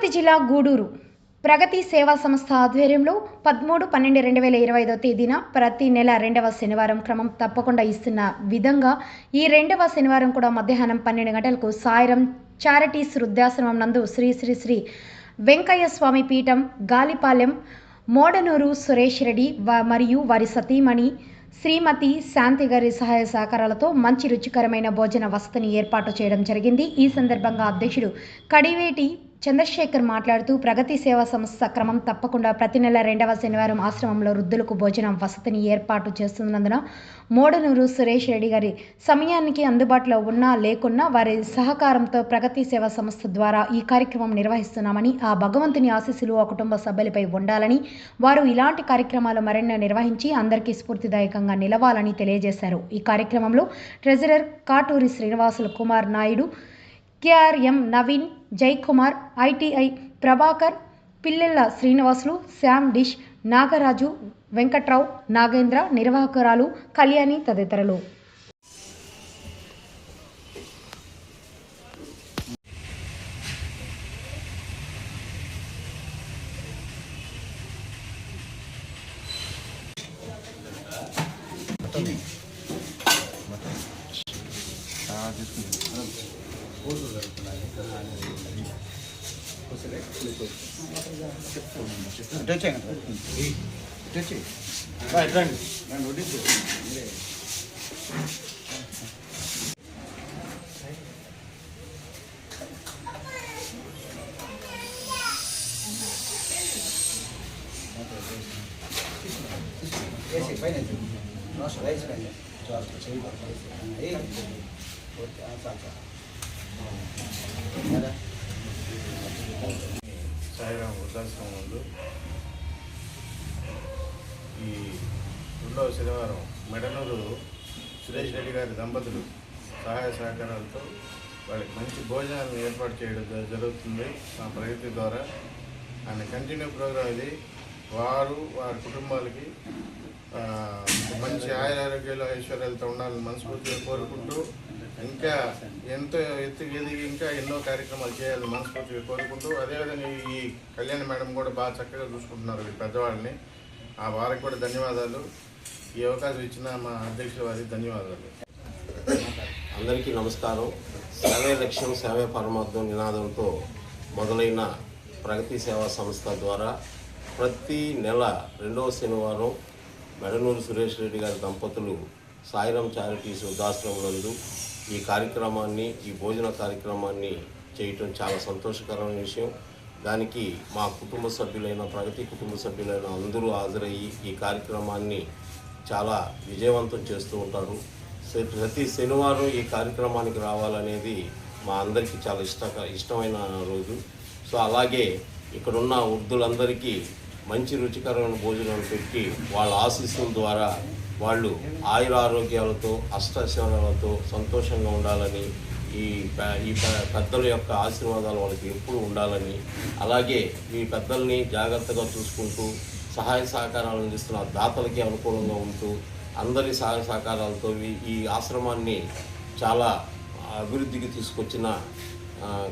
తిరుపతి జిల్లా గూడూరు ప్రగతి సేవా సంస్థ ఆధ్వర్యంలో పదమూడు పన్నెండు రెండు వేల ఇరవై ఐదో తేదీన ప్రతి నెల రెండవ శనివారం క్రమం తప్పకుండా ఇస్తున్న విధంగా ఈ రెండవ శనివారం కూడా మధ్యాహ్నం పన్నెండు గంటలకు సాయరం చారిటీస్ వృద్ధాశ్రమం నందు శ్రీ శ్రీ శ్రీ వెంకయ్య స్వామి పీఠం గాలిపాలెం మోడనూరు సురేష్ రెడ్డి వ- మరియు వారి సతీమణి శ్రీమతి శాంతి గారి సహాయ సహకారాలతో మంచి రుచికరమైన భోజన వసతిని ఏర్పాటు చేయడం జరిగింది. ఈ సందర్భంగా అధ్యక్షుడు కడివేటి చంద్రశేఖర్ మాట్లాడుతూ ప్రగతి సేవా సంస్థ క్రమం తప్పకుండా ప్రతి నెల రెండవ శనివారం ఆశ్రమంలో వృద్ధులకు భోజనం వసతిని ఏర్పాటు చేస్తున్నందున మోడనూరు సురేష్ రెడ్డి గారి సమయానికి అందుబాటులో ఉన్నా లేకున్నా వారి సహకారంతో ప్రగతి సేవా సంస్థ ద్వారా ఈ కార్యక్రమం నిర్వహిస్తున్నామని ఆ భగవంతుని ఆశీస్సులు ఆ కుటుంబ సభ్యులపై ఉండాలని వారు ఇలాంటి కార్యక్రమాలు మరెన్నో నిర్వహించి అందరికీ స్ఫూర్తిదాయకంగా నిలవాలని తెలియజేశారు. ఈ కార్యక్రమంలో treasurer Katuri Srinivasulu Kumar Naidu KRM Naveen Jaikumar ITI Prabhakar Pillella Srinivasulu Shyam dish Nagaraju Venkatrao Nagendra నిర్వాహకురాలు Kalyani తదితరులు. కోర్సులు జరుగుతున్నాయి ఇటు వచ్చేయండి ఇటు వచ్చి రండి నన్ను వడ్డించు వేసి పైన రైస్ పైన చేయి సాయిరాం వృద్ధాశ్రమంలో ఈ రెండవ శనివారం మెడనూరు సురేష్ రెడ్డి గారి దంపతులు సహాయ సహకారాలతో వాళ్ళకి మంచి భోజనాలను ఏర్పాటు చేయడం జ- జరుగుతుంది మా ప్రగతి ద్వారా. ఆయన కంటిన్యూ ప్రోగ్రామ్ ఇది. వారు వారి కుటుంబాలకి మంచి మంచి ఆయురారోగ్యాలు ఐశ్వర్యాలతో ఉండాలని మనస్ఫూర్తిగా కోరుకుంటూ ఇంకా ఎంతో ఎత్తు ఎదిగి ఇంకా ఎన్నో కార్యక్రమాలు చేయాలి మనస్ఫూర్తిగా కోరుకుంటూ అదేవిధంగా ఈ కళ్యాణ్ మేడం కూడా బాగా చక్కగా చూసుకుంటున్నారు ఈ పెద్దవాళ్ళని. ఆ వారికి కూడా ధన్యవాదాలు. ఈ అవకాశం ఇచ్చిన మా అధ్యక్షుల వారికి ధన్యవాదాలు. అందరికీ నమస్కారం. సేవే లక్ష్యం సేవే పరమార్థం నినాదంతో మొదలైన ప్రగతి సేవా సంస్థ ద్వారా ప్రతి నెల రెండవ శనివారం మెడనూరు సురేష్ రెడ్డి గారి దంపతులు సాయిరాం చారిటీస్ వృద్ధాశ్రమనందు ఈ కార్యక్రమాన్ని ఈ భోజన కార్యక్రమాన్ని చేయటం చాలా సంతోషకరమైన విషయం. దానికి మా కుటుంబ సభ్యులైన ప్రగతి కుటుంబ సభ్యులైన అందరూ హాజరయ్యి ఈ కార్యక్రమాన్ని చాలా విజయవంతం చేస్తూ ఉంటారు. సో ప్రతి శనివారం ఈ కార్యక్రమానికి రావాలనేది మా అందరికీ చాలా ఇష్ట ఇష్టమైన రోజు. సో అలాగే ఇక్కడున్న వృద్ధులందరికీ మంచి రుచికరమైన భోజనాలు పెట్టి వాళ్ళ ఆశీస్సుల ద్వారా వాళ్ళు ఆయుర ఆరోగ్యాలతో అష్టశనాలతో సంతోషంగా ఉండాలని ఈ ఈ ప- పెద్దల యొక్క ఆశీర్వాదాలు వాళ్ళకి ఎప్పుడు ఉండాలని అలాగే ఈ పెద్దల్ని జాగ్రత్తగా చూసుకుంటూ సహాయ సహకారాలు అందిస్తున్న దాతలకి అనుకూలంగా ఉంటూ అందరి సహాయ సహకారాలతో ఈ- ఆశ్రమాన్ని చాలా అభివృద్ధికి తీసుకొచ్చిన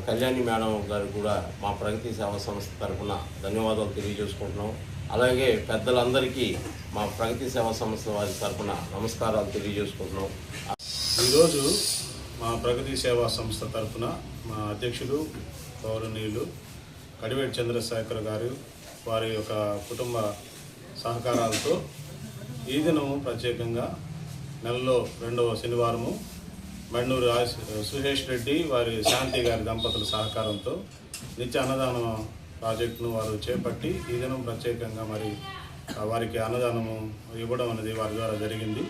కళ్యాణి మేడం గారు కూడా మా ప్రగతి సేవా సంస్థ తరఫున ధన్యవాదాలు తెలియజేసుకుంటున్నాం. అలాగే పెద్దలందరికీ మా ప్రగతి సేవా సంస్థ వారి తరఫున నమస్కారాలు తెలియజేసుకుంటున్నాం. ఈరోజు మా ప్రగతి సేవా సంస్థ తరఫున మా అధ్యక్షులు గౌరవనీయులు కడివేటి చంద్రశేఖర్ గారు వారి యొక్క కుటుంబ సహకారాలతో ఈ దినము ప్రత్యేకంగా నెలలో రెండవ శనివారము బండూరు సుహేష్ సురేష్ రెడ్డి వారి శాంతి గారి దంపతుల సహకారంతో నిత్య అన్నదానం ప్రాజెక్టును వారు చేపట్టి ఈ దినం ప్రత్యేకంగా మరి వారికి అన్నదానము ఇవ్వడం అనేది వారి ద్వారా జరిగింది.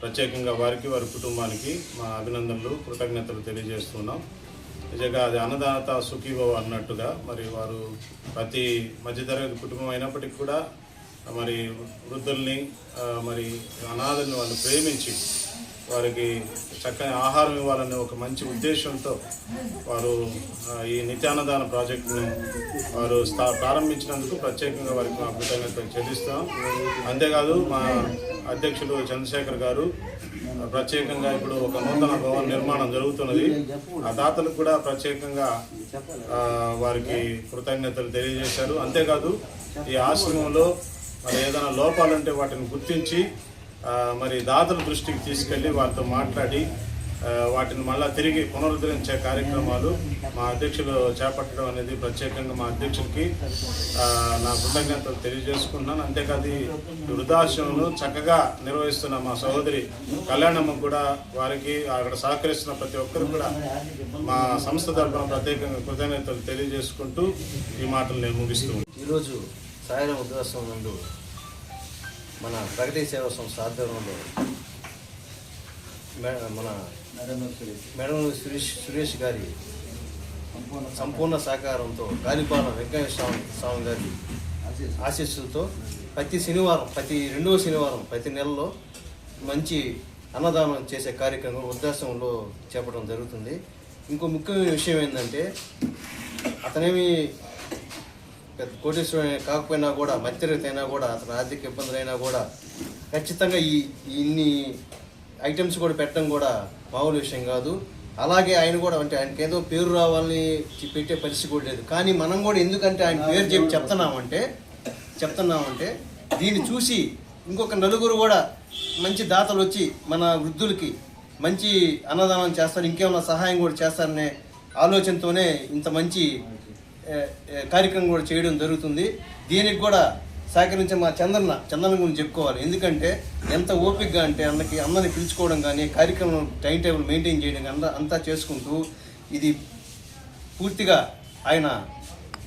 ప్రత్యేకంగా వారికి వారి కుటుంబానికి మా అభినందనలు కృతజ్ఞతలు తెలియజేస్తున్నాం. నిజంగా అది అన్నదాత సుఖీభవ అన్నట్టుగా మరి వారు ప్రతి మధ్యతరగతి కుటుంబం అయినప్పటికీ కూడా మరి వృద్ధుల్ని మరి అనాథల్ని వాళ్ళు ప్రేమించి వారికి చక్కని ఆహారం ఇవ్వాలనే ఒక మంచి ఉద్దేశంతో వారు ఈ నిత్యాన్నదాన ప్రాజెక్టును వారు స్థా ప్రారంభించినందుకు ప్రత్యేకంగా వారికి మా కృతజ్ఞతలు చెల్లిస్తాం అంతేకాదు మా అధ్యక్షులు చంద్రశేఖర్ గారు ప్రత్యేకంగా ఇప్పుడు ఒక నూతన భవన నిర్మాణం జరుగుతున్నది. ఆ దాతలకు కూడా ప్రత్యేకంగా వారికి కృతజ్ఞతలు తెలియజేశారు. అంతేకాదు ఈ ఆశ్రమంలో మరి ఏదైనా లోపాలుంటే వాటిని గుర్తించి మరి దాతల దృష్టికి తీసుకెళ్ళి వారితో మాట్లాడి వాటిని మళ్ళా తిరిగి పునరుద్ధరించే కార్యక్రమాలు మా అధ్యక్షులు చేపట్టడం అనేది ప్రత్యేకంగా మా అధ్యక్షుడికి నా కృతజ్ఞతలు తెలియజేసుకుంటున్నాను. అంతేకాదు ఈ చక్కగా నిర్వహిస్తున్న మా సహోదరి కళ్యాణమ్మ కూడా వారికి అక్కడ సహకరిస్తున్న ప్రతి ఒక్కరు కూడా మా సంస్థ తరఫున ప్రత్యేకంగా కృతజ్ఞతలు తెలియజేసుకుంటూ ఈ మాటలు నేను ముగిస్తూ ఈరోజు సాయంత్రం ఉద్యోగం మన ప్రగతి సేవా సంస్థ ఆధ్వర్యంలో మన మేడం సురేష్. సురేష్ గారి సంపూర్ణ సహకారంతో గాలిపాల వెంకయ్య స్వామి స్వామి గారి ఆశీస్సులతో ప్రతి శనివారం ప్రతి రెండవ శనివారం ప్రతి నెలలో మంచి అన్నదానం చేసే కార్యక్రమం వృద్ధాశ్రమంలో చేపట్టడం జరుగుతుంది. ఇంకో ముఖ్యమైన విషయం ఏంటంటే అతనేమి పెద్ద కోటేశ్వరం కాకపోయినా కూడా మధ్యతరగతి అయినా కూడా అతని ఆర్థిక ఇబ్బందులైనా కూడా ఖచ్చితంగా ఈ ఇన్ని ఐటమ్స్ కూడా పెట్టడం కూడా మామూలు విషయం కాదు. అలాగే ఆయన కూడా అంటే ఆయనకి ఏదో పేరు రావాలని పెట్టే పరిస్థితి కూడా లేదు. కానీ మనం కూడా ఎందుకంటే ఆయన పేరు చెప్పి చెప్తున్నామంటే చెప్తున్నామంటే దీన్ని చూసి ఇంకొక నలుగురు కూడా మంచి దాతలు వచ్చి మన వృద్ధులకి మంచి అన్నదానం చేస్తారు ఇంకేమైనా సహాయం కూడా చేస్తారనే ఆలోచనతోనే ఇంత మంచి కార్యక్రమం కూడా చేయడం జరుగుతుంది. దీనికి కూడా సహకరించే మా చంద్రన్న చంద్రన్న గురించి చెప్పుకోవాలి. ఎందుకంటే ఎంత ఓపికగా అంటే అన్నకి అన్నని పిలుచుకోవడం కానీ కార్యక్రమం టైం టేబుల్ మెయింటైన్ చేయడం కానీ అంతా చేసుకుంటూ ఇది పూర్తిగా ఆయన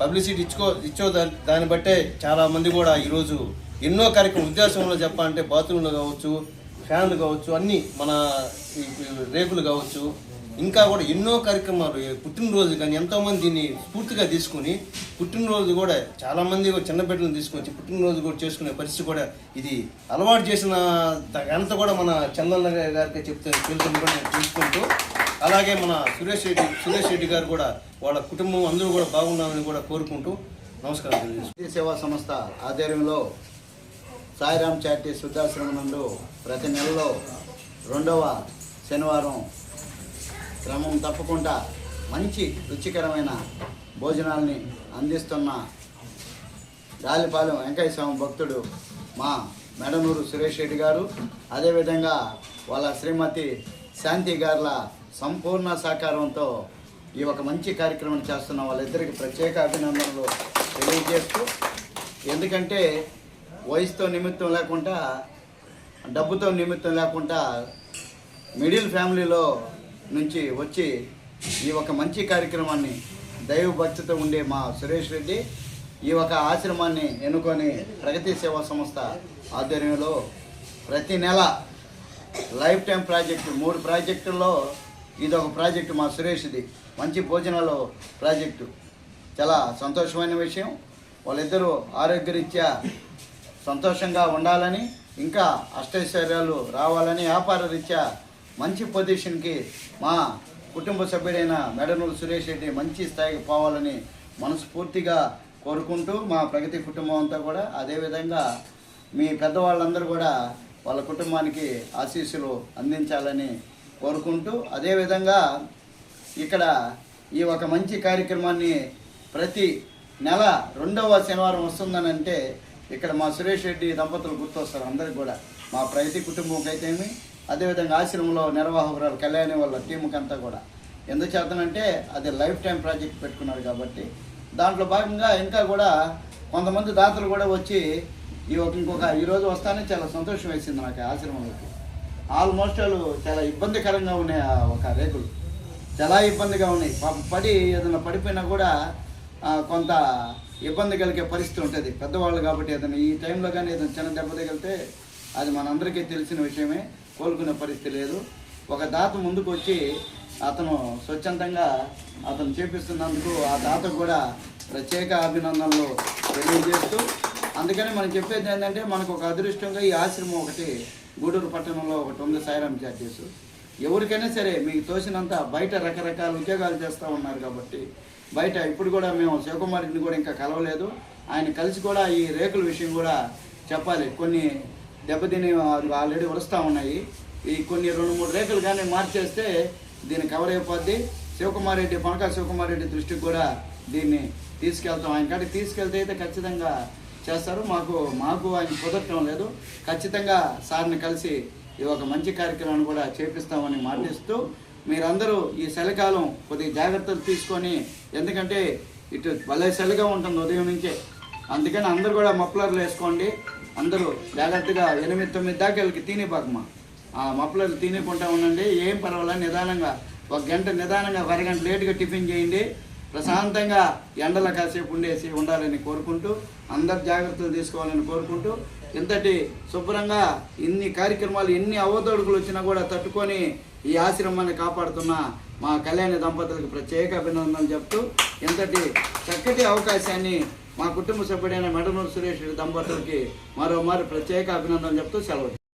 పబ్లిసిటీ ఇచ్చుకో ఇచ్చో దాన్ని బట్టే చాలా మంది కూడా ఈరోజు ఎన్నో కార్యక్రమం ఉద్దేశంలో చెప్పాలంటే బాత్రూంలు కావచ్చు ఫ్యాన్లు కావచ్చు అన్నీ మన రేకులు కావచ్చు ఇంకా కూడా ఎన్నో కార్యక్రమాలు పుట్టినరోజు కానీ ఎంతోమంది దీన్ని స్ఫూర్తిగా తీసుకుని పుట్టినరోజు కూడా చాలామంది కూడా చిన్న బిడ్డలను తీసుకొచ్చి పుట్టినరోజు కూడా చేసుకునే పరిస్థితి కూడా ఇది అలవాటు చేసిన ఎంత ఘనత కూడా మన చందన్న గారికి చెప్తే తెలుసుకుని కూడా నేను తెలుసుకుంటూ అలాగే మన సురేష్ రెడ్డి సురేష్ రెడ్డి గారు కూడా వాళ్ళ కుటుంబం అందరూ కూడా బాగున్నామని కూడా కోరుకుంటూ నమస్కారం సేవా సంస్థ ఆధ్వర్యంలో సాయిరామ్ చారిటీ శుద్ధాశ్రమం నందు ప్రతి నెలలో రెండవ శనివారం క్రమం తప్పకుండా మంచి రుచికరమైన భోజనాల్ని అందిస్తున్న గాలిపాలెం వెంకయ్య స్వామి భక్తుడు మా మెడనూరు సురేష్ రెడ్డి గారు. అదేవిధంగా వాళ్ళ శ్రీమతి శాంతి గారుల సంపూర్ణ సహకారంతో ఈ ఒక మంచి కార్యక్రమం చేస్తున్న వాళ్ళిద్దరికి ప్రత్యేక అభినందనలు తెలియజేస్తూ ఎందుకంటే వయసుతో నిమిత్తం లేకుండా డబ్బుతో నిమిత్తం లేకుండా మిడిల్ ఫ్యామిలీలో నుంచి వచ్చి ఈ ఒక మంచి కార్యక్రమాన్ని దైవభక్తితో ఉండే మా సురేష్ రెడ్డి ఈ ఒక ఆశ్రమాన్ని ఎన్నుకొని ప్రగతి సేవా సంస్థ ఆధ్వర్యంలో ప్రతి నెల లైఫ్ టైం ప్రాజెక్టు మూడు ప్రాజెక్టుల్లో ఇది ఒక ప్రాజెక్టు మా సురేష్ది. మంచి భోజనాలు ప్రాజెక్టు. చాలా సంతోషమైన విషయం. వాళ్ళిద్దరూ ఆరోగ్యరీత్యా సంతోషంగా ఉండాలని ఇంకా అష్టైశ్వర్యాలు రావాలని వ్యాపార రీత్యా మంచి పొజిషన్కి మా కుటుంబ సభ్యుడైన మెడనూరు సురేష్ రెడ్డి మంచి స్థాయికి పోవాలని మనస్ఫూర్తిగా కోరుకుంటూ మా ప్రగతి కుటుంబం అంతా కూడా అదేవిధంగా మీ పెద్దవాళ్ళందరూ కూడా వాళ్ళ కుటుంబానికి ఆశీస్సులు అందించాలని కోరుకుంటూ అదేవిధంగా ఇక్కడ ఈ ఒక మంచి కార్యక్రమాన్ని ప్రతి నెల రెండవ శనివారం వస్తుందని అంటే ఇక్కడ మా సురేష్ రెడ్డి దంపతులు గుర్తొస్తారు అందరికి కూడా. మా ప్రగతి కుటుంబంకైతేమి అదేవిధంగా ఆశ్రమంలో నిర్వాహకురాలు కళ్యాణి వాళ్ళ టీముకి అంతా కూడా. ఎందుచేతనంటే అది లైఫ్ టైం ప్రాజెక్ట్ పెట్టుకున్నారు కాబట్టి. దాంట్లో భాగంగా ఇంకా కూడా కొంతమంది దాతలు కూడా వచ్చి ఈ ఒక ఇంకొక ఈరోజు వస్తానే చాలా సంతోషం వేసింది నాకు ఆశ్రమంలోకి. ఆల్మోస్ట్ వాళ్ళు చాలా ఇబ్బందికరంగా ఉన్నాయి ఆ ఒక రేకులు. చాలా ఇబ్బందిగా ఉన్నాయి. పడి ఏదైనా పడిపోయినా కూడా కొంత ఇబ్బంది కలిగే పరిస్థితి ఉంటుంది. పెద్దవాళ్ళు కాబట్టి ఏదైనా ఈ టైంలో కానీ ఏదైనా చిన్న దెబ్బ తగిలితే అది మనందరికీ తెలిసిన విషయమే. కోలుకునే పరిస్థితి లేదు. ఒక దాత ముందుకు వచ్చి అతను స్వచ్ఛందంగా అతను చేపిస్తున్నందుకు ఆ దాతకు కూడా ప్రత్యేక అభినందనలు తెలియజేస్తూ అందుకని మనం చెప్పేది ఏంటంటే మనకు ఒక అదృష్టంగా ఈ ఆశ్రమం ఒకటి గూడూరు పట్టణంలో ఒకటి ఉంది సాయిరామ్ చార్జెస్. ఎవరికైనా సరే మీకు తోసినంత బయట రకరకాల ఉద్యోగాలు చేస్తూ ఉన్నారు కాబట్టి బయట ఇప్పుడు కూడా మేము శివకుమార్ని కూడా ఇంకా కలవలేదు. ఆయన కలిసి కూడా ఈ రేకుల విషయం కూడా చెప్పాలి. కొన్ని దెబ్బతిని ఆల్రెడీ వరుస్తూ ఉన్నాయి. ఈ కొన్ని రెండు మూడు రేఖలు కానీ మార్చేస్తే దీన్ని కవర్ అయిపోద్ది. శివకుమార్ రెడ్డి పనక శివకుమార్ రెడ్డి దృష్టికి కూడా దీన్ని తీసుకెళ్తాం. ఆయన కాడికి తీసుకెళ్తే అయితే ఖచ్చితంగా చేస్తారు. మాకు మాకు ఆయన కుదరటం లేదు. ఖచ్చితంగా సార్ని కలిసి ఈ ఒక మంచి కార్యక్రమాన్ని కూడా చేపిస్తామని మాటిస్తూ మీరందరూ ఈ చలికాలం కొద్దిగా జాగ్రత్తలు తీసుకొని ఎందుకంటే ఇటు భలే చలిగా ఉంటుంది ఉదయం నుంచే. అందుకని అందరూ కూడా మఫ్లర్లు వేసుకోండి. అందరూ జాగ్రత్తగా ఎనిమిది తొమ్మిది దాకా వీళ్ళకి తినేపాకమ్మా ఆ మఫ్లర్లు తినేకుంటా ఉండండి. ఏం పర్వాలేదు నిదానంగా ఒక గంట నిదానంగా ఒక అరగంట లేటుగా టిఫిన్ చేయండి. ప్రశాంతంగా ఎండల కాసేపు ఉండేసి ఉండాలని కోరుకుంటూ అందరు జాగ్రత్తలు తీసుకోవాలని కోరుకుంటూ ఇంతటి శుభ్రంగా ఇన్ని కార్యక్రమాలు ఎన్ని అవతడుకులు వచ్చినా కూడా తట్టుకొని ఈ ఆశ్రమాన్ని కాపాడుతున్న మా కళ్యాణ దంపతులకు ప్రత్యేక అభినందనలు చెప్తూ ఇంతటి చక్కటి అవకాశాన్ని మా కుటుంబ సభ్యుడైన మెడనూరు సురేష్ దంపతులకి మరోమారు ప్రత్యేక అభినందనలు చెప్తూ సెలవు